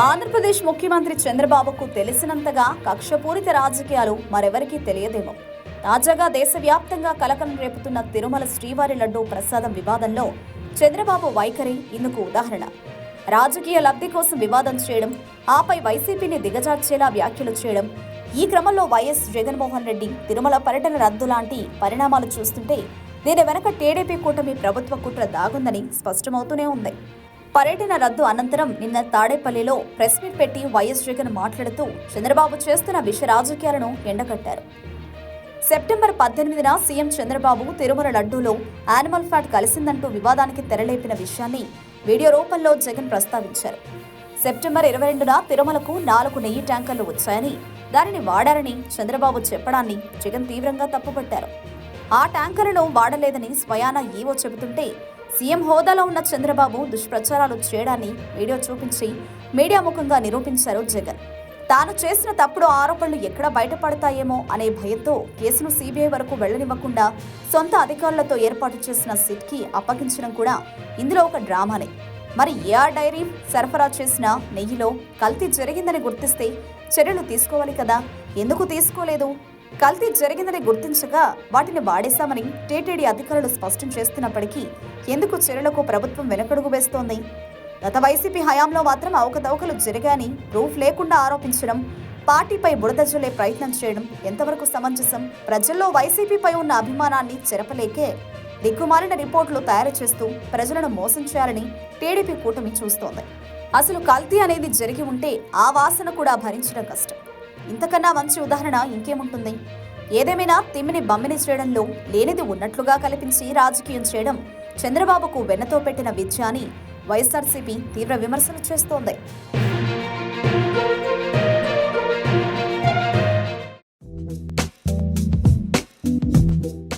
ఆంధ్రప్రదేశ్ ముఖ్యమంత్రి చంద్రబాబుకు తెలిసినంతగా కక్షపూరిత రాజకీయాలు మరెవరికీ తెలియదేమో. తాజాగా దేశవ్యాప్తంగా కలకలం రేపుతున్న తిరుమల శ్రీవారి లడ్డూ ప్రసాదం వివాదంలో చంద్రబాబు వైఖరి ఇందుకు ఉదాహరణ. రాజకీయ లబ్ధి కోసం వివాదం చేయడం ఆపై వైసీపీని దిగజార్చేలా వ్యాఖ్యలు చేయడం ఈ క్రమంలో వైఎస్ జగన్మోహన్ రెడ్డి తిరుమల పర్యటన రద్దు లాంటి పరిణామాలు చూస్తుంటే దీని వెనక టీడీపీ కూటమి ప్రభుత్వ కుట్ర దాగుందని స్పష్టమవుతూనే ఉంది. పర్యటన రద్దు అనంతరం నిన్న తాడేపల్లిలో ప్రెస్ మీట్ పెట్టి వైఎస్ జగన్ మాట్లాడుతూ చంద్రబాబు చేస్తున్న విష రాజకీయాలను ఎండగట్టారు. సెప్టెంబర్ పద్దెనిమిదిన సీఎం చంద్రబాబు తిరుమల లడ్డూలో యానిమల్ ఫ్యాట్ కలిసిందంటూ వివాదానికి తెరలేపిన విషయాన్ని వీడియో రూపంలో జగన్ ప్రస్తావించారు. సెప్టెంబర్ ఇరవై రెండున తిరుమలకు నాలుగు నెయ్యి ట్యాంకర్లు వచ్చాయని దానిని వాడారని చంద్రబాబు చెప్పడాన్ని జగన్ తీవ్రంగా తప్పుపట్టారు. ఆ ట్యాంకర్లను వాడలేదని స్వయాన ఈవో చెబుతుంటే సీఎం హోదాలో ఉన్న చంద్రబాబు దుష్ప్రచారాలు చేయడాన్ని వీడియో చూపించి మీడియా ముఖంగా నిరూపించారు జగన్. తాను చేసిన తప్పుడు ఆరోపణలు ఎక్కడ బయటపడతాయేమో అనే భయంతో కేసును సీబీఐ వరకు వెళ్ళనివ్వకుండా సొంత అధికారులతో ఏర్పాటు చేసిన సిట్కి అప్పగించడం కూడా ఇందులో ఒక డ్రామానే. మరి ఏఆర్ డైరీ సరఫరా చేసిన నెయ్యిలో కల్తీ జరిగిందని గుర్తిస్తే చర్యలు తీసుకోవాలి కదా? ఎందుకు తీసుకోలేదు? కల్తీ జరిగిందని గుర్తించగా వాటిని వాడేశామని టీటీడీ అధికారులు స్పష్టం చేస్తున్నప్పటికీ ఎందుకు చర్యలకు ప్రభుత్వం వెనకడుగు వేస్తోంది? గత వైసీపీ హయాంలో మాత్రం అవకతవకలు జరిగాయని ప్రూఫ్ లేకుండా ఆరోపించడం పార్టీపై బురద జల్లే ప్రయత్నం చేయడం ఎంతవరకు సమంజసం? ప్రజల్లో వైసీపీపై ఉన్న అభిమానాన్ని చెరపలేకే దిక్కుమాలిన రిపోర్టులు తయారు చేస్తూ ప్రజలను మోసం చేయాలని టీడీపీ కూటమి చూస్తోంది. అసలు కల్తీ అనేది జరిగి ఉంటే ఆ వాసన కూడా భరించడం కష్టం. ఇంతకన్నా మంచి ఉదాహరణ ఇంకేముంటుంది? ఏదేమైనా తిమ్మిని బమ్మిని చేయడంలో లేనిది ఉన్నట్లుగా కల్పించి రాజకీయం చేయడం చంద్రబాబుకు వెన్నతో పెట్టిన విద్య అని వైఎస్ఆర్సీపీ తీవ్ర విమర్శలు చేస్తోంది.